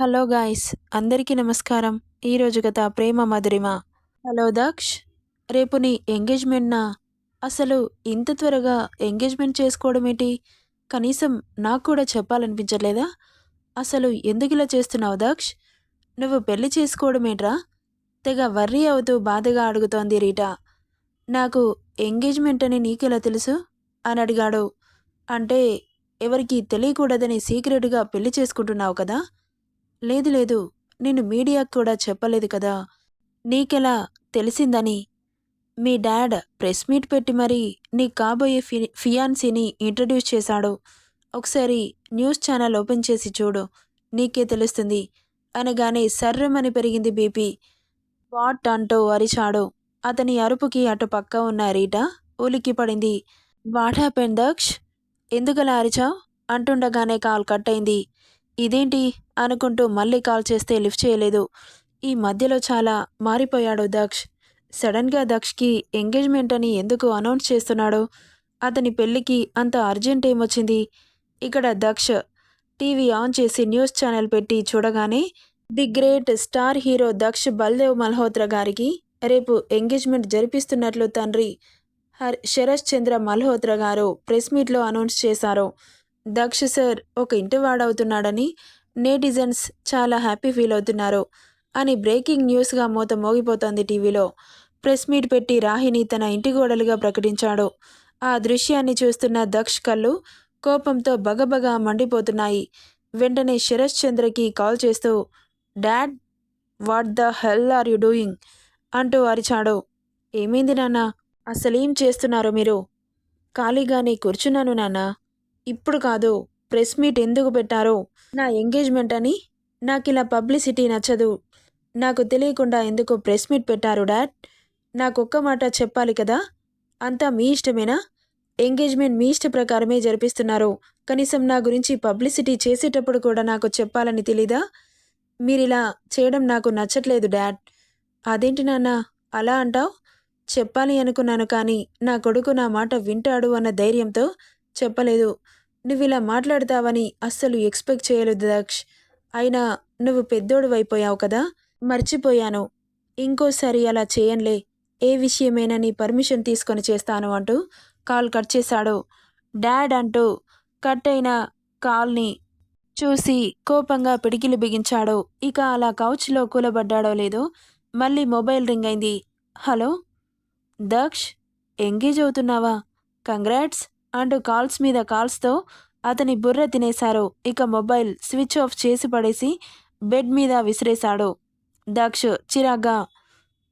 Hello guys అందరికీ నమస్కారం. ఈరోజు గత ప్రేమ మధురిమ. హలో దక్ష్ రేపు నీ ఎంగేజ్మెంట్నా? అసలు ఇంత త్వరగా ఎంగేజ్మెంట్ చేసుకోవడం ఏంటి? కనీసం నాకు కూడా చెప్పాలనిపించలేదా అసలు ఎందుకు ఇలా చేస్తున్నావు దక్ష్? నువ్వు పెళ్ళి చేసుకోవడం ఏంట్రా? తెగ వర్రీ అవుతూ బాధగా అడుగుతోంది రీటా. నాకు ఎంగేజ్మెంట్ అని నీకెలా తెలుసు? అని అడిగాడు. అంటే ఎవరికి తెలియకూడదని సీక్రెట్గా పెళ్ళి చేసుకుంటున్నావు కదా? లేదు లేదు. నేను మీడియాకు కూడా చెప్పలేదు కదా. నీకెలా తెలిసిందని? మీ డాడ్ ప్రెస్ మీట్ పెట్టి మరీ నీ కాబోయే ఫి ఫియాన్సీని ఇంట్రడ్యూస్ చేశాడు. ఒకసారి న్యూస్ ఛానల్ ఓపెన్ చేసి చూడు. నీకే తెలుస్తుంది. అనగానే సర్రమని పెరిగింది బీపీ. వాట్ అంటూ అరిచాడు. అతని అరుపుకి అటు పక్క ఉన్న రీటా ఉలిక్కి పడింది. What happen Daksh? ఎందుకలా అరిచావు? అంటుండగానే కాల్ కట్ అయింది. ఇదేంటి? అనుకుంటూ మళ్ళీ కాల్ చేస్తే లిఫ్ట్ చేయలేదు. ఈ మధ్యలో చాలా మారిపోయాడు దక్ష్. సడన్గా దక్ష్కి ఎంగేజ్మెంట్ అని ఎందుకు అనౌన్స్ చేస్తున్నాడు? అతని పెళ్ళికి అంత అర్జెంట్ ఏమొచ్చింది? ఇక్కడ దక్ష్ టీవీ ఆన్ చేసి న్యూస్ ఛానల్ పెట్టి చూడగానే the great star hero Daksh Baldev Malhotra గారికి రేపు ఎంగేజ్మెంట్ జరిపిస్తున్నట్లు తండ్రి హర్ శరత్ చంద్ర మల్హోత్రా గారు ప్రెస్ మీట్లో అనౌన్స్ చేశారు. దక్ష సార్ ఒక ఇంటి వాడవుతున్నాడని నేటిజన్స్ చాలా హ్యాపీ ఫీల్ అవుతున్నారు అని బ్రేకింగ్ న్యూస్గా మూత మోగిపోతోంది టీవీలో. ప్రెస్ మీట్ పెట్టి రాహిని తన ఇంటి గోడలుగా ప్రకటించాడు. ఆ దృశ్యాన్ని చూస్తున్న దక్ష్ కళ్ళు కోపంతో బగబగా మండిపోతున్నాయి. వెంటనే శరత్ చంద్రకి కాల్ చేస్తూ dad what the hell are you doing? అంటూ అరిచాడు. ఏమైంది నాన్న? అసలేం చేస్తున్నారు మీరు? ఖాళీగానే కూర్చున్నాను నాన్న. ఇప్పుడు కాదు ప్రెస్ మీట్ ఎందుకు పెట్టారో? నా ఎంగేజ్మెంట్ అని? నాకు ఇలా పబ్లిసిటీ నచ్చదు. నాకు తెలియకుండా ఎందుకు ప్రెస్ మీట్ పెట్టారు డాడ్. నాకు ఒక్క మాట చెప్పాలి కదా? అంతా మీ ఇష్టమేనా? ఎంగేజ్మెంట్ మీ ఇష్ట ప్రకారమే జరిపిస్తున్నారు. కనీసం నా గురించి పబ్లిసిటీ చేసేటప్పుడు కూడా నాకు చెప్పాలని తెలీదా? మీరిలా చేయడం నాకు నచ్చట్లేదు డాడ్. అదేంటి నాన్న? అలా అంటావు? చెప్పాలి అనుకున్నాను కానీ నా కొడుకు నా మాట వింటాడు అన్న ధైర్యంతో చెప్పలేదు. నువ్వు ఇలా మాట్లాడతావని అస్సలు ఎక్స్పెక్ట్ చేయలేదు దక్ష్. అయినా నువ్వు పెద్దోడు అయిపోయావు కదా? మర్చిపోయాను. ఇంకోసారి అలా చేయంలే ఏ విషయమైనా నీ పర్మిషన్ తీసుకొని చేస్తాను అంటూ కాల్ కట్ చేశాడు. డాడ్ అంటూ కట్ అయిన కాల్ని చూసి కోపంగా పిడికిలి బిగించాడు. ఇక అలా కౌచ్లో కూలబడ్డాడో లేదో మళ్ళీ మొబైల్ రింగ్ అయింది. హలో? దక్ష్ ఎంగేజ్ అవుతున్నావా? కంగ్రాట్స్. అంటూ కాల్స్ మీద కాల్స్తో అతని బుర్ర తినేశారు. ఇక మొబైల్ స్విచ్ ఆఫ్ చేసి పడేసి బెడ్ మీద విసిరేశాడు. దక్ష్ చిరాగ్గా.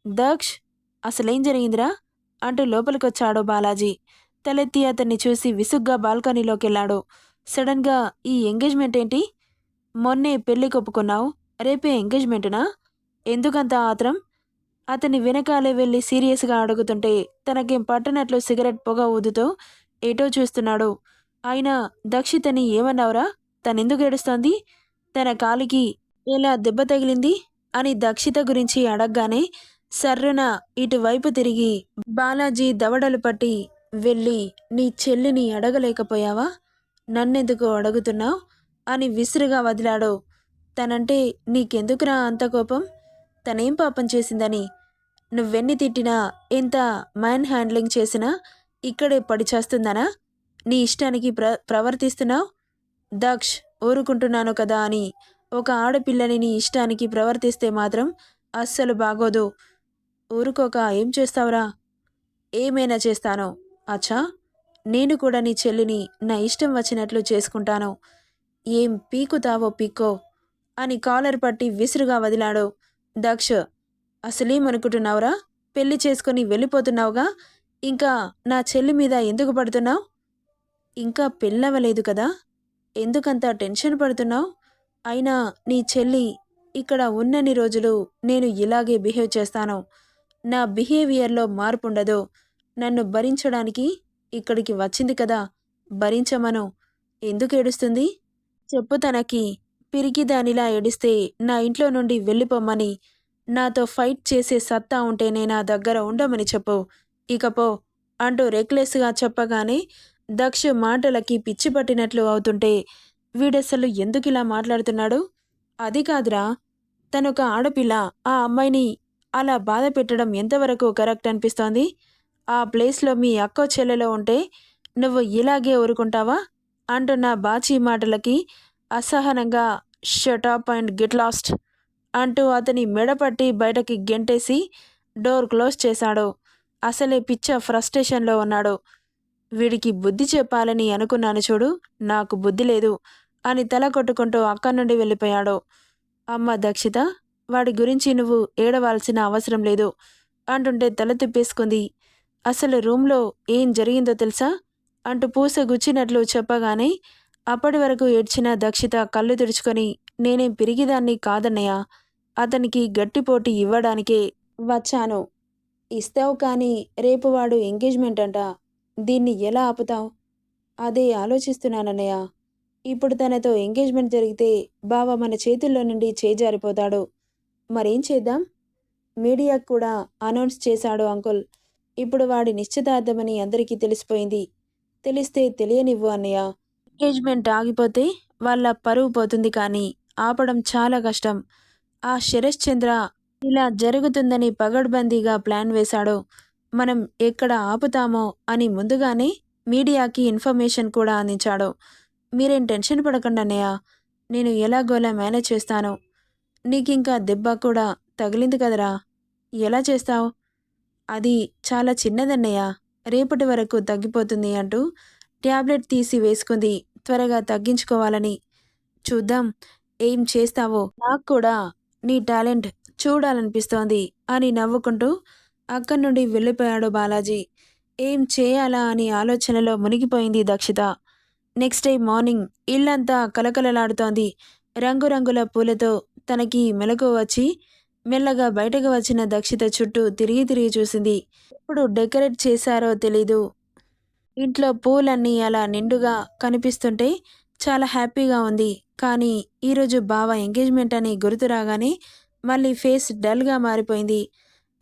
దక్ష్ అసలేం జరిగిందిరా? అంటూ లోపలికొచ్చాడు బాలాజీ. తలెత్తి అతన్ని చూసి విసుగ్గా బాల్కనీలోకి వెళ్ళాడు సడన్గా ఈ ఎంగేజ్మెంట్ ఏంటి? మొన్నే పెళ్ళి కొప్పుకున్నావు రేపే ఎంగేజ్మెంటునా? ఎందుకంత ఆత్రం? అతని వెనకాలే వెళ్ళి సీరియస్గా అడుగుతుంటే తనకేం పట్టనట్లు సిగరెట్ పొగ ఊదుతూ ఏటో చూస్తున్నాడు. ఆయన దక్షితని ఏమన్నావురా? తనెందుకు ఏడుస్తోంది? తన కాలికి ఎలా దెబ్బ తగిలింది? అని దక్షిత గురించి అడగగానే సర్రున ఇటువైపు తిరిగి బాలాజీ దవడలు పట్టి వెళ్ళి నీ చెల్లిని అడగలేకపోయావా? నన్నెందుకు అడుగుతున్నావు? అని విసురుగా వదిలాడు. తనంటే నీకెందుకురా అంత కోపం? తనేం పాపం చేసిందని? నువ్వెన్ని తిట్టినా ఎంత మ్యాన్ హ్యాండ్లింగ్ చేసినా ఇక్కడే పడి చేస్తుందనా నీ ఇష్టానికి ప్ర ప్రవర్తిస్తున్నావు? దక్ష్ ఊరుకుంటున్నాను కదా అని. ఒక ఆడపిల్లని నీ ఇష్టానికి ప్రవర్తిస్తే మాత్రం అస్సలు బాగోదు. ఊరుకోక ఏం చేస్తావురా? ఏమైనా చేస్తాను. అచ్చా నేను కూడా నీ చెల్లిని నా ఇష్టం వచ్చినట్లు చేసుకుంటాను. ఏం పీకుతావో పీక్కో అని కాలర్ పట్టి విసురుగా వదిలాడు. దక్ష అసలేమనుకుంటున్నావురా? పెళ్ళి చేసుకొని వెళ్ళిపోతున్నావుగా? ఇంకా నా చెల్లి మీద ఎందుకు పడుతున్నావు? ఇంకా పెళ్ళవలేదు కదా? ఎందుకంత టెన్షన్ పడుతున్నావు? అయినా నీ చెల్లి ఇక్కడ ఉన్నన్ని రోజులు నేను ఇలాగే బిహేవ్ చేస్తాను. నా బిహేవియర్లో మార్పు ఉండదు నన్ను భరించడానికి ఇక్కడికి వచ్చింది కదా? భరించమను. ఎందుకు ఏడుస్తుంది? చెప్పు తనకి. పిరికి దానిలా ఏడిస్తే నా ఇంట్లో నుండి వెళ్ళిపోమ్మని. నాతో ఫైట్ చేసే సత్తా ఉంటేనే నా దగ్గర ఉండమని చెప్పు. ఇకపో అంటూ రెక్లెస్గా చెప్పగానే దక్ష మాటలకి పిచ్చి పట్టినట్లు అవుతుంటే వీడసలు ఎందుకు ఇలా మాట్లాడుతున్నాడు? అది కాదురా. తనొక ఆడపిల్ల ఆ అమ్మాయిని అలా బాధ పెట్టడం ఎంతవరకు కరెక్ట్ అనిపిస్తోంది? ఆ ప్లేస్లో మీ అక్క చెల్లెలో ఉంటే నువ్వు ఇలాగే ఊరుకుంటావా? అంటున్న బాచీ మాటలకి అసహనంగా షటాప్ అండ్ గెట్ లాస్ట్ అంటూ అతని మెడపట్టి బయటకి గెంటేసి డోర్ క్లోజ్ చేశాడు. అసలే పిచ్చ ఫ్రస్ట్రేషన్లో ఉన్నాడు. వీడికి బుద్ధి చెప్పాలని అనుకున్నాను చూడు నాకు బుద్ధి లేదు అని తల కొట్టుకుంటూ అక్కడి నుండి వెళ్ళిపోయాడు. అమ్మ దక్షిత వాడి గురించి నువ్వు ఏడవాల్సిన అవసరం లేదు అంటుంటే తల తిప్పేసుకుంది. అసలు రూమ్లో ఏం జరిగిందో తెలుసా? అంటూ పూస గుచ్చినట్లు చెప్పగానే అప్పటి వరకు ఏడ్చిన దక్షిత కళ్ళు తుడుచుకొని నేనేం పిరిగిదాన్ని కాదన్నయ్య అతనికి గట్టిపోటీ ఇవ్వడానికే వచ్చాను. ఇస్తావు కానీ రేపు వాడు ఎంగేజ్మెంట్ అంట. దీన్ని ఎలా ఆపుతావు? అదే ఆలోచిస్తున్నానన్నయ్య. ఇప్పుడు తనతో ఎంగేజ్మెంట్ జరిగితే బావ మన చేతుల్లో నుండి చేజారిపోతాడు. మరేం చేద్దాం? మీడియాకు కూడా అనౌన్స్ చేశాడు అంకుల్. ఇప్పుడు వాడి నిశ్చితార్థమని అందరికీ తెలిసిపోయింది. తెలిస్తే తెలియనివ్వు అన్నయ్య. ఎంగేజ్మెంట్ ఆగిపోతే వాళ్ళ పరువు పోతుంది కానీ ఆపడం చాలా కష్టం. ఆ శరశ్చంద్ర ఇలా జరుగుతుందని పగడ్బందీగా ప్లాన్ వేశాడు మనం ఎక్కడ ఆపుతామో అని ముందుగానే మీడియాకి ఇన్ఫర్మేషన్ కూడా అందించాడు. మీరేం టెన్షన్ పడకండి అన్నయ్య. నేను ఎలాగోలా మేనేజ్ చేస్తాను. నీకింకా దెబ్బ కూడా తగిలింది కదరా. ఎలా చేస్తావు? అది చాలా చిన్నదన్నయ్య. రేపటి వరకు తగ్గిపోతుంది అంటూ ట్యాబ్లెట్ తీసి వేసుకుంది. త్వరగా తగ్గించుకోవాలని. చూద్దాం ఏం చేస్తావో. నాకు కూడా నీ టాలెంట్ చూడాలనిపిస్తోంది అని నవ్వుకుంటూ అక్కడి నుండి వెళ్ళిపోయాడు బాలాజీ. ఏం చేయాలా అని ఆలోచనలో మునిగిపోయింది దక్షిత. నెక్స్ట్ డే మార్నింగ్ ఇల్లంతా కలకలలాడుతోంది. రంగురంగుల పూలతో తనకి మెలకు వచ్చి మెల్లగా బయటకు వచ్చిన దక్షిత చుట్టూ తిరిగి తిరిగి చూసింది. ఎప్పుడు డెకరేట్ చేశారో తెలీదు. ఇంట్లో పూలన్నీ అలా నిండుగా కనిపిస్తుంటే చాలా హ్యాపీగా ఉంది. కానీ ఈరోజు బావ ఎంగేజ్మెంట్ అని గుర్తు రాగానే మళ్ళీ ఫేస్ డల్గా మారిపోయింది.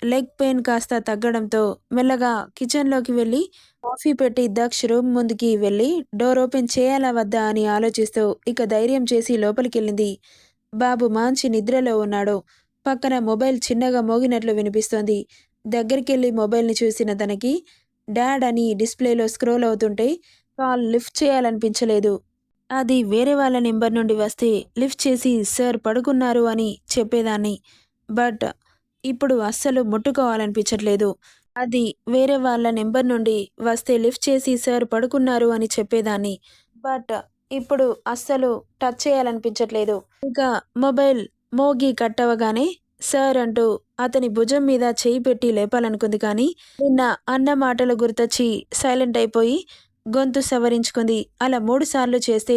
లెగ్ పెయిన్ కాస్త తగ్గడంతో మెల్లగా కిచెన్లోకి వెళ్ళి కాఫీ పెట్టి దక్ష్ రూమ్ ముందుకి వెళ్ళి డోర్ ఓపెన్ చేయాలా వద్దా అని ఆలోచిస్తూ ఇక ధైర్యం చేసి లోపలికెళ్ళింది. బాబు మంచి నిద్రలో ఉన్నాడు. పక్కన మొబైల్ చిన్నగా మోగినట్లు వినిపిస్తోంది. దగ్గరికెళ్ళి మొబైల్ని చూసిన తనకి డాడ్ అని డిస్ప్లేలో స్క్రోల్ అవుతుంటే కాల్ లిఫ్ట్ చేయాలనిపించలేదు. అది వేరే వాళ్ళ నెంబర్ నుండి వస్తే లిఫ్ట్ చేసి సార్ పడుకున్నారు అని చెప్పేదాన్ని. బట్ ఇప్పుడు అస్సలు ముట్టుకోవాలనిపించట్లేదు. అది వేరే వాళ్ళ నెంబర్ నుండి వస్తే లిఫ్ట్ చేసి సార్ పడుకున్నారు అని చెప్పేదాన్ని. బట్ ఇప్పుడు అస్సలు టచ్ చేయాలనిపించట్లేదు. ఇంకా మొబైల్ మోగి కట్టవగానే సార్ అంటూ అతని భుజం మీద చేయి పెట్టి లేపాలనుకుంది కానీ నిన్న అన్న మాటలు గుర్తొచ్చి సైలెంట్ అయిపోయి గొంతు సవరించుకుంది. అలా మూడుసార్లు చేస్తే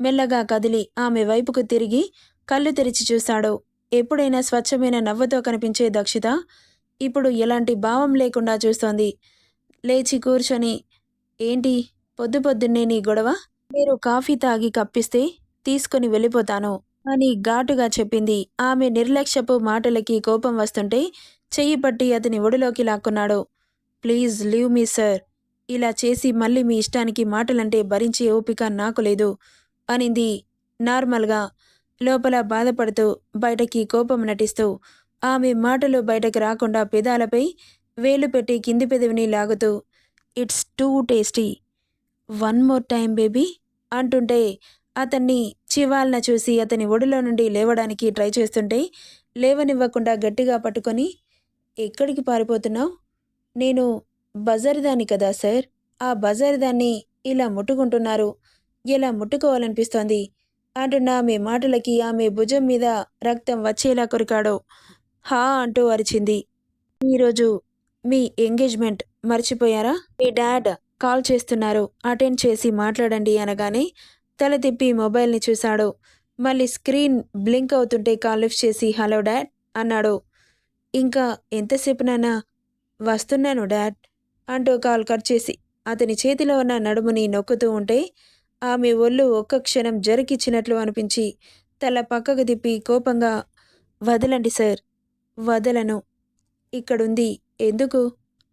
మెల్లగా కదిలి ఆమె వైపుకు తిరిగి కళ్ళు తెరిచి చూశాడు ఎప్పుడైనా స్వచ్ఛమైన నవ్వుతో కనిపించే దక్షిత ఇప్పుడు ఎలాంటి భావం లేకుండా చూస్తోంది. లేచి కూర్చొని ఏంటి? పొద్దు పొద్దున్నే నీ గొడవ? మీరు కాఫీ తాగి కప్పిస్తే తీసుకొని వెళ్ళిపోతాను అని ఘాటుగా చెప్పింది. ఆమె నిర్లక్ష్యపు మాటలకి కోపం వస్తుంటే చెయ్యి పట్టి అతని ఒడిలోకి లాక్కున్నాడు. Please leave me sir. ఇలా చేసి మళ్ళీ మీ ఇష్టానికి మాటలంటే భరించే ఓపిక నాకు లేదు అనింది నార్మల్గా. లోపల బాధపడుతూ బయటకి కోపం నటిస్తూ ఆమె మాటలు బయటకు రాకుండా పెదాలపై వేలు పెట్టి కింది పెదవిని లాగుతూ it's too tasty. One more time baby అంటుంటే అతన్ని చివాలన చూసి అతని ఒడిలో నుండి లేవడానికి ట్రై చేస్తుంటే లేవనివ్వకుండా గట్టిగా పట్టుకొని ఎక్కడికి పారిపోతున్నావు? నేను బజారుదాన్ని కదా సార్? ఆ బజారుదాన్ని ఇలా ముట్టుకుంటున్నారు. ఇలా ముట్టుకోవాలనిపిస్తోంది. అంటున్న ఆమె మాటలకి ఆమె భుజం మీద రక్తం వచ్చేలా కొరికాడు. హా అంటూ అరిచింది. ఈరోజు మీ ఎంగేజ్మెంట్ మర్చిపోయారా? మీ డాడ్ కాల్ చేస్తున్నారు. అటెండ్ చేసి మాట్లాడండి అనగానే తల తిప్పి మొబైల్ని చూశాడు. మళ్ళీ స్క్రీన్ బ్లింక్ అవుతుంటే కాల్ లిఫ్ట్ చేసి హలో డాడ్ అన్నాడు. ఇంకా ఎంతసేపునైనా వస్తున్నాను డాడ్. అంటూ కాల్ కట్ చేసి అతని చేతిలో ఉన్న నడుముని నొక్కుతూ ఉంటే ఆమె ఒళ్ళు ఒక్క క్షణం జరికిచ్చినట్లు అనిపించి తల పక్కకు తిప్పి కోపంగా వదలండి సార్ వదలను. ఇక్కడుంది. ఎందుకు?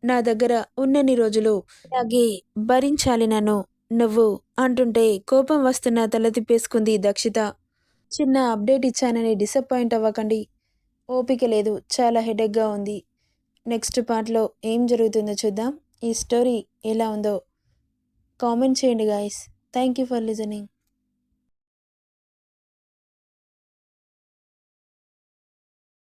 నా దగ్గర ఉన్నన్ని రోజులు అలాగే భరించాలి నన్ను నువ్వు అంటుంటే కోపం వస్తున్న తల తిప్పేసుకుంది దక్షిత. చిన్న అప్డేట్ ఇచ్చానని డిసప్పాయింట్ అవ్వకండి. ఓపిక లేదు. చాలా హెడేక్గా ఉంది. నెక్స్ట్ పార్ట్లో ఏం జరుగుతుందో చూద్దాం. ఈ స్టోరీ ఎలా ఉందో కామెంట్ చేయండి guys thank you for listening